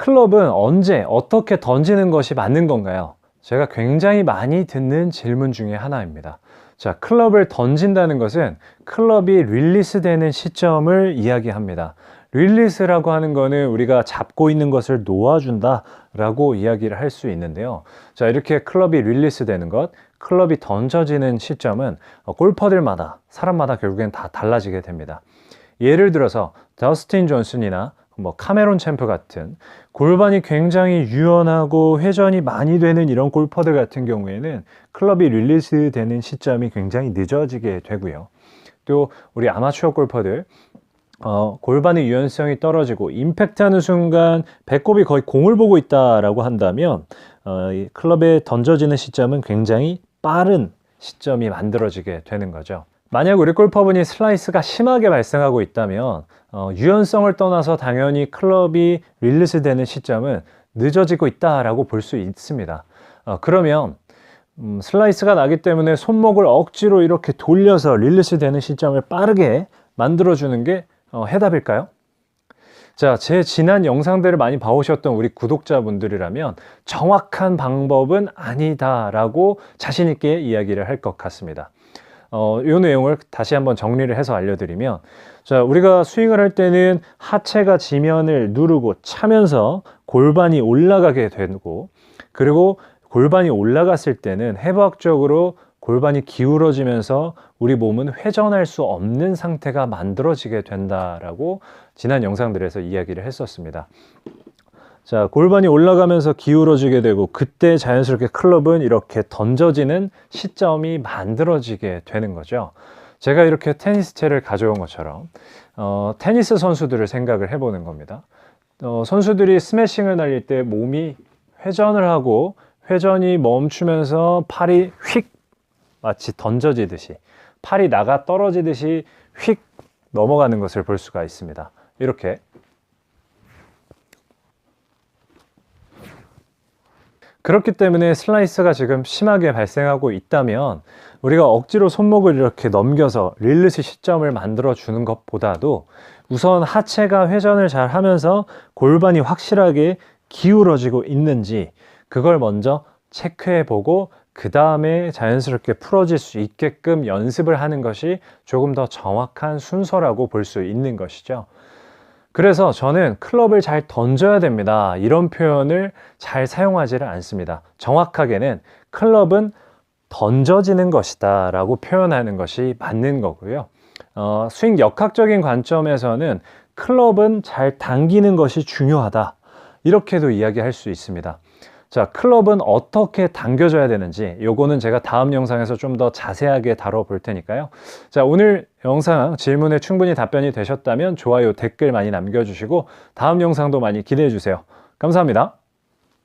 클럽은 언제 어떻게 던지는 것이 맞는 건가요? 제가 굉장히 많이 듣는 질문 중에 하나입니다. 자, 클럽을 던진다는 것은 클럽이 릴리스 되는 시점을 이야기합니다. 릴리스라고 하는 거는 우리가 잡고 있는 것을 놓아준다 라고 이야기를 할 수 있는데요. 자, 이렇게 클럽이 릴리스 되는 것, 클럽이 던져지는 시점은 어, 골퍼들마다, 사람마다 결국엔 다 달라지게 됩니다. 예를 들어서 더스틴 존슨이나 뭐 카메론 챔프 같은 골반이 굉장히 유연하고 회전이 많이 되는 이런 골퍼들 같은 경우에는 클럽이 릴리스 되는 시점이 굉장히 늦어지게 되고요. 또 우리 아마추어 골퍼들 어, 골반의 유연성이 떨어지고 임팩트하는 순간 배꼽이 거의 공을 보고 있다라고 한다면 어, 이 클럽에 던져지는 시점은 굉장히 빠른 시점이 만들어지게 되는 거죠. 만약 우리 골퍼분이 슬라이스가 심하게 발생하고 있다면 어, 유연성을 떠나서 당연히 클럽이 릴리스 되는 시점은 늦어지고 있다라고 볼 수 있습니다. 어, 그러면 음, 슬라이스가 나기 때문에 손목을 억지로 이렇게 돌려서 릴리스 되는 시점을 빠르게 만들어주는 게 어, 해답일까요? 자, 제 지난 영상들을 많이 봐오셨던 우리 구독자분들이라면 정확한 방법은 아니다라고 자신있게 이야기를 할 것 같습니다. 어, 이 내용을 다시 한번 정리를 해서 알려드리면, 자, 우리가 스윙을 할 때는 하체가 지면을 누르고 차면서 골반이 올라가게 되고, 그리고 골반이 올라갔을 때는 해부학적으로 골반이 기울어지면서 우리 몸은 회전할 수 없는 상태가 만들어지게 된다라고 지난 영상들에서 이야기를 했었습니다. 자, 골반이 올라가면서 기울어지게 되고 그때 자연스럽게 클럽은 이렇게 던져지는 시점이 만들어지게 되는 거죠. 제가 이렇게 테니스 채를 가져온 것처럼 어, 테니스 선수들을 생각을 해보는 겁니다. 어, 선수들이 스매싱을 날릴 때 몸이 회전을 하고 회전이 멈추면서 팔이 휙 마치 던져지듯이 팔이 나가 떨어지듯이 휙 넘어가는 것을 볼 수가 있습니다. 이렇게 그렇기 때문에 슬라이스가 지금 심하게 발생하고 있다면 우리가 억지로 손목을 이렇게 넘겨서 릴리스 시점을 만들어 주는 것보다도 우선 하체가 회전을 잘 하면서 골반이 확실하게 기울어지고 있는지 그걸 먼저 체크해 보고 그 다음에 자연스럽게 풀어질 수 있게끔 연습을 하는 것이 조금 더 정확한 순서라고 볼 수 있는 것이죠. 그래서 저는 클럽을 잘 던져야 됩니다. 이런 표현을 잘 사용하지를 않습니다. 정확하게는 클럽은 던져지는 것이다 라고 표현하는 것이 맞는 거고요. 어, 스윙 역학적인 관점에서는 클럽은 잘 당기는 것이 중요하다. 이렇게도 이야기할 수 있습니다. 자, 클럽은 어떻게 당겨져야 되는지 요거는 제가 다음 영상에서 좀 더 자세하게 다뤄볼 테니까요. 자, 오늘 영상 질문에 충분히 답변이 되셨다면 좋아요, 댓글 많이 남겨주시고 다음 영상도 많이 기대해 주세요. 감사합니다.